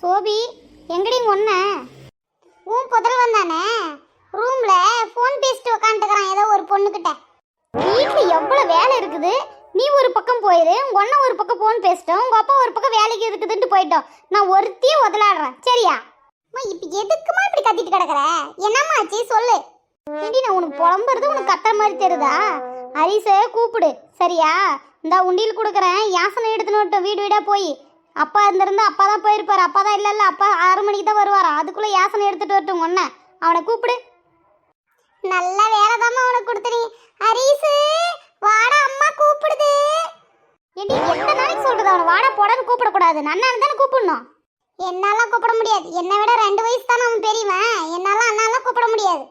சோபி எங்கடி ஒன்ன உன் புதல்வன் தானே ரூம்ல ஃபோன் பேசிட்டு உக்காந்துக்கிறான் ஏதோ ஒரு பொண்ணுக்கிட்ட. வீட்டில் எவ்வளோ வேலை இருக்குது? நீ ஒரு பக்கம் போயிரு உங்க அண்ணன் ஒரு பக்கம் ஃபோன் பேசிட்டோம் உங்க அப்பா ஒரு பக்கம் வேலைக்கு இருக்குதுன்ட்டு போயிட்டோம். நான் ஒருத்தையே உதலாடுறேன் சரியா? அம்மா இப்போ எதுக்குமா இப்படி கத்திட்டு கிடக்குற? என்னம்மா ஆச்சு? சொல்லு. ஏண்டி நான் உனக்கு புலம்புறது உனக்கு கத்துற மாதிரி தெரியுதா? ஹரிசை கூப்பிடு சரியா? இந்த உண்டியல் கொடுக்குறேன் யாசனை எடுத்துன்னு விட்டோம் வீடு வீடாக போய். அப்பா இருந்திருந்தா அப்பா தான் போயிருப்பாரு. அப்பா தான் இல்லை இல்லை அப்பா ஆறு மணிக்கு தான் வருவார்? அதுக்குள்ளே யாசனை எடுத்துட்டு வரட்டும் ஒன்று அவனை கூப்பிடு. நல்ல வேலை தாம்மா அவனுக்கு கொடுத்துனி ஹரிசு வாடா அம்மா கூப்பிடுது. எடி எத்தனை நாளைக்கு சொல்கிறது அவனை? வாடா போடான்னு கூப்பிடக்கூடாது. நன்னான்னு தானே கூப்பிடணும். என்னாலாம் கூப்பிட முடியாது. என்னை விட ரெண்டு வயசு தானே அவன் பெரியவன். என்னால அண்ணாலாம் கூப்பிட முடியாது.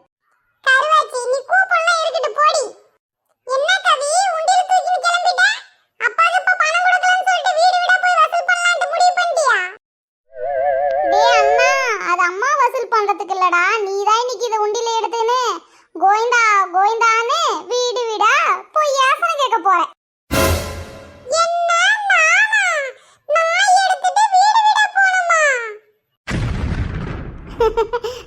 கோவிந்தா வீடு வீடா? போய் யாசனை கேட்க போற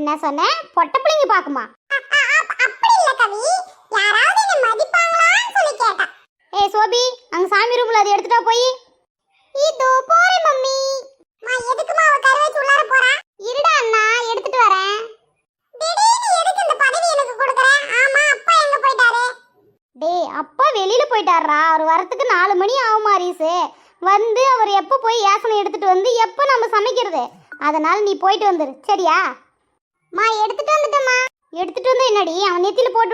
என்ன சொன்ன? பொட்ட பிள்ளைங்க பாக்குமா அப்படி இல்ல கவி. யாராவது என்ன மதிப்பாங்களான்னு சொல்லி ஏய் சோபி அங்க சாமி ரூம்ல அதை எடுத்துட்டா போய். இதோ போறேன் மம்மி. மா எதுக்குமா அவ கருவை உள்ளார போறா? இருடா அண்ணா எடுத்துட்டு வரேன். திடீர்னு எதுக்கு இந்த பதவி எனக்கு கொடுக்கற? ஆமா அப்பா எங்க போயிட்டாரு? டேய் அப்பா வெளியில போயிட்டாரா அவர் வரத்துக்கு நாலு மணி ஆகும் மாரிசு வந்து அவர் எப்போ போய் யாசனை எடுத்துட்டு வந்து எப்போ நம்ம சமைக்கிறது? அதனால நீ போயிட்டு வந்துரு. சரியா மா எடுத்துட்டு வந்துட்டேம்மா எடுத்துட்டு வந்து என்னடி அவன்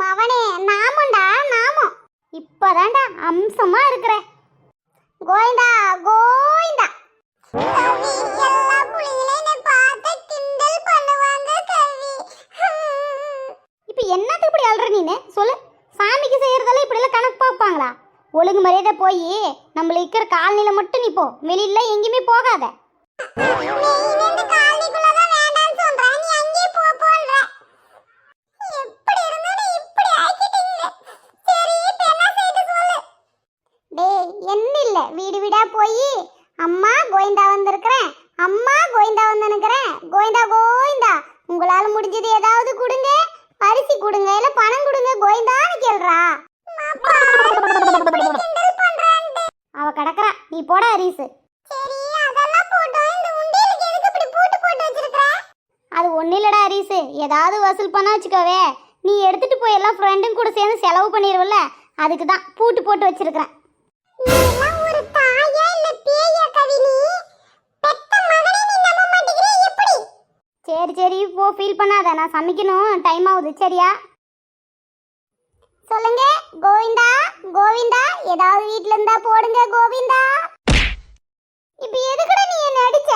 மவனே நாமண்டா நாமம் இப்பதான்டா அம்சமா இருக்கிற. கோவிந்தா கோவிந்தா. கவி என்னத்துக்கு இப்படி அல்ற நீனு? சொல்லு. சாமிக்கு செய்யறதெல்லாம் இப்படி எல்லாம் கணக்கு பார்ப்பாங்களா? ஒழுங்கு மரியாதை போய் நம்மள இருக்கிற கால்நிலை மட்டும் நீ போ. வெளியில எங்கேயுமே போகாத. வீடு வீடா போய் அம்மா கோவிந்தா வந்திருக்கிறேன். அம்மா கோவிந்தா வந்திருக்கிறேன் கோவிந்தா கோவிந்தா உங்களால முடிஞ்சது ஏதாவது கொடுங்க. அரிசி கொடுங்க இல்ல பணம் கொடுங்க கோவிந்தான்னு கேள்றா. அவ கடக்குறா. நீ போட அரிசு. அது ஒன்றும் இல்லடா அரிசு. ஏதாவது வசூல் பண்ண வச்சுக்கோவே. நீ எடுத்துட்டு போய் எல்லாம் ஃப்ரெண்டும் கூட சேர்ந்து செலவு பண்ணிடுவல்ல அதுக்கு தான் பூட்டு போட்டு வச்சிருக்கிறேன். சரி சரி போ ஃபீல் பண்ணாத. நான் சமைக்கணும். டைம் ஆகுது. சரியா? சொல்லுங்க. கோவிந்தா கோவிந்தா ஏதாவது வீட்ல இருந்தா போடுங்க கோவிந்தா. இப்போ எதுக்குடா நீ என்ன அடிச்ச?